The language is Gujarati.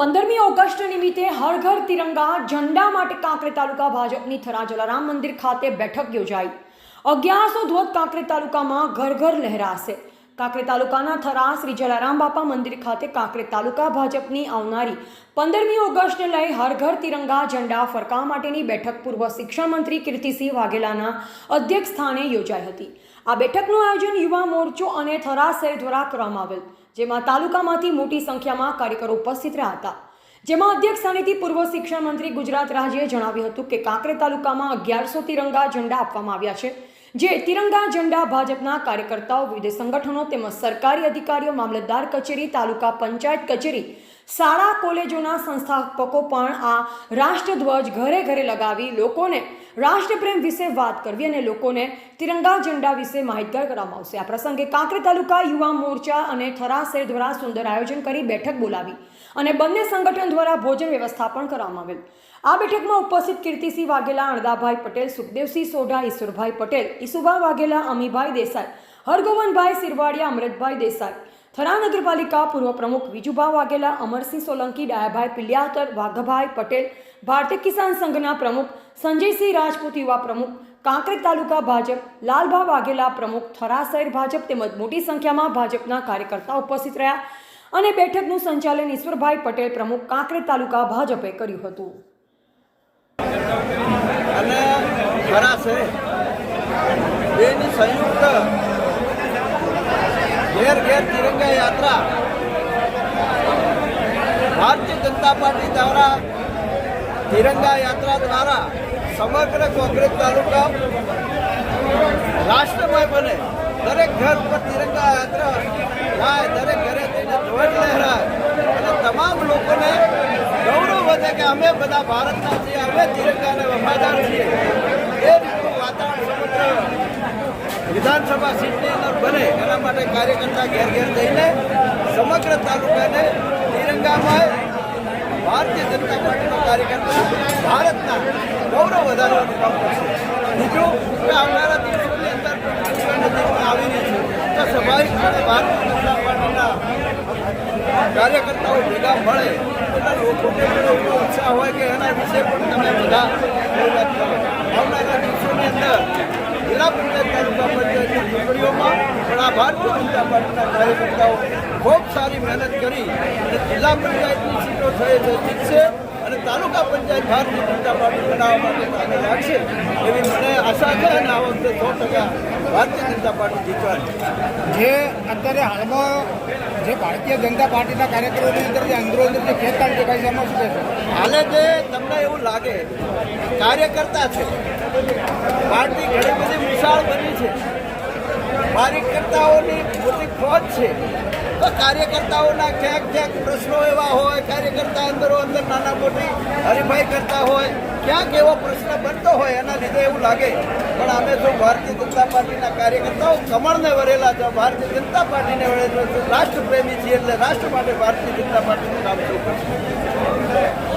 પંદરમી ઓગસ્ટ નિમિત્તે હર ઘર તિરંગા ઝંડા માટે કાંકરે તાલુકા ભાજપની થરા જલારામ મંદિર ખાતે બેઠક યોજાઈ. અગિયારસો ધ્વજ કાંકરે તાલુકામાં ઘર ઘર લહેરાશે. કાંકરે તાલુકાના થરા શ્રી જલારામ બાપા મંદિર ખાતે કાંકરે તાલુકા ભાજપની આવનારી પંદરમી ઓગસ્ટને લઈ હર ઘર તિરંગા ઝંડા ફરકાવવા માટેની બેઠક પૂર્વ શિક્ષણ મંત્રી કીર્તિસિંહ વાઘેલાના અધ્યક્ષ સ્થાને યોજાઈ હતી. આ બેઠકનું આયોજન યુવા મોરચો અને થરા શહેર દ્વારા કરવામાં આવેલ, જેમાં તાલુકામાંથી મોટી સંખ્યામાં કાર્યકરો ઉપસ્થિત રહ્યા હતા. જેમાં અધ્યક્ષ સ્થાનેથી પૂર્વ શિક્ષણ મંત્રી ગુજરાત રાજ્યે જણાવ્યું હતું કે કાંકરે તાલુકામાં અગિયારસો તિરંગા ઝંડા આપવામાં આવ્યા છે. જે તિરંગા ઝંડા ભાજપના કાર્યકર્તાઓ વિવિધ સંગઠનો તેમજ સરકારી અધિકારીઓ, મામલતદાર કચેરી, તાલુકા પંચાયત કચેરી શાળા કોલેજોના સંસ્થાપકો પણ આ રાષ્ટ્રધ્વજ ઘરે ઘરે લગાવી લોકોને રાષ્ટ્રપ્રેમ વિશે વાત કરવી અને લોકોને તિરંગા ઝંડા વિશે માહિતગાર કરવામાં આવશે. આ પ્રસંગે કાંકરી તાલુકા યુવા મોરચા અને થરા શેર દ્વારા સુંદર આયોજન કરી બેઠક બોલાવી અને બંને સંગઠન દ્વારા ભોજન વ્યવસ્થા પણ કરવામાં આવેલ. આ બેઠકમાં ઉપસ્થિત કીર્તિસિંહ વાઘેલા અણદાભાઈ પટેલ, સુખદેવસિંહ સોઢા, ઈશ્વરભાઈ પટેલ ઈસુભા વાઘેલા, અમીભાઈ દેસાઈ હરગોવનભાઈ સિરવાડિયા, અમૃતભાઈ દેસાઈ થરા નગરપાલિકા પૂર્વ પ્રમુખ વિજુભા વાઘેલા, અમરસિંહ સોલંકી, ડાયાભાઈ પિલ્યાતર, વાઘભાઈ પટેલ, ભારતીય કિસાન સંઘના પ્રમુખ સંજયસિંહ રાજપૂત, યુવા પ્રમુખ કાંકરેજ તાલુકા ભાજપ લાલભા વાઘેલા પ્રમુખ થરા શહેર ભાજપ તેમજ મોટી સંખ્યામાં ભાજપના કાર્યકર્તા ઉપસ્થિત રહ્યા અને બેઠકનું સંચાલન ઈશ્વરભાઈ પટેલ પ્રમુખ કાંકરેજ તાલુકા ભાજપે કર્યું હતું. અને ખરા છે એની સંયુક્ત ઘેર ઘેર તિરંગા યાત્રા. ભારતીય જનતા પાર્ટી દ્વારા તિરંગા યાત્રા દ્વારા સમગ્ર કોંગ્રેસ તાલુકા રાષ્ટ્રમય બને. દરેક ઘર ઉપર તિરંગા યાત્રા થાય, દરેક ઘરે તેને ધ્વજ લહેરાય. અને તમામ લોકોને ગૌરવ વધે કે અમે બધા ભારતના છીએ, અમે તિરંગાને વફાદાર છીએ. વિધાનસભા સીટની અંદર બને, એના માટે કાર્યકર્તા ઘેર ઘેર જઈને સમગ્ર તાલુકાને તિરંગામાં ભારતીય જનતા પાર્ટીનો કાર્યકર્તા ભારતના ગૌરવ વધારવાનું કામ કરશે. બીજું, કે આવનારા દિવસોની અંદર આવી રહી છે. તો સ્વાભાવિકપણે ભારતીય જનતા પાર્ટીના કાર્યકર્તાઓ ભેગા મળે એટલે લોકોને એટલો ઉત્સાહ હોય કે એના વિશે પણ તમે બધા આવનારા દિવસોની અંદર જિલ્લા પંચાયત ચૂંટણીઓમાં પણ આ ભારતીય જનતા પાર્ટીના કાર્યકર્તાઓ ખૂબ સારી મહેનત કરી અને જિલ્લા પંચાયતની સીટો થઈ જીતશે અને તાલુકા પંચાયત ભારતીય જનતા પાર્ટી બનાવવા માટે કામે લાગશે એવી મને આશા છે અને આ વખતે સો ટકા ભારતીય જનતા પાર્ટી જીતવાની. જે અત્યારે હાલમાં જે ભારતીય જનતા પાર્ટીના કાર્યકરોની અંદર જે અંદરો અંદર જે ખેંચતાણ દેખાય છે એમાં શું છે હાલે જે તમને એવું લાગે કાર્યકર્તા છે. પાર્ટી ઘણી બધી વિશાળ બની છે. કાર્યકર્તાઓની મોટી ફોજ છે. તો કાર્યકર્તાઓના ક્યાંક ક્યાંક પ્રશ્નો એવા હોય, કાર્યકર્તા અંદરો અંદર નાના મોટી હરીફાઈ કરતા હોય, ક્યાંક એવો પ્રશ્ન બનતો હોય એના લીધે એવું લાગે. પણ અમે જો ભારતીય જનતા પાર્ટીના કાર્યકર્તાઓ કમળને વરેલા છે ભારતીય જનતા પાર્ટીને વરેલા છે રાષ્ટ્રપ્રેમી છીએ એટલે રાષ્ટ્ર માટે ભારતીય જનતા પાર્ટીનું કામ કરશે?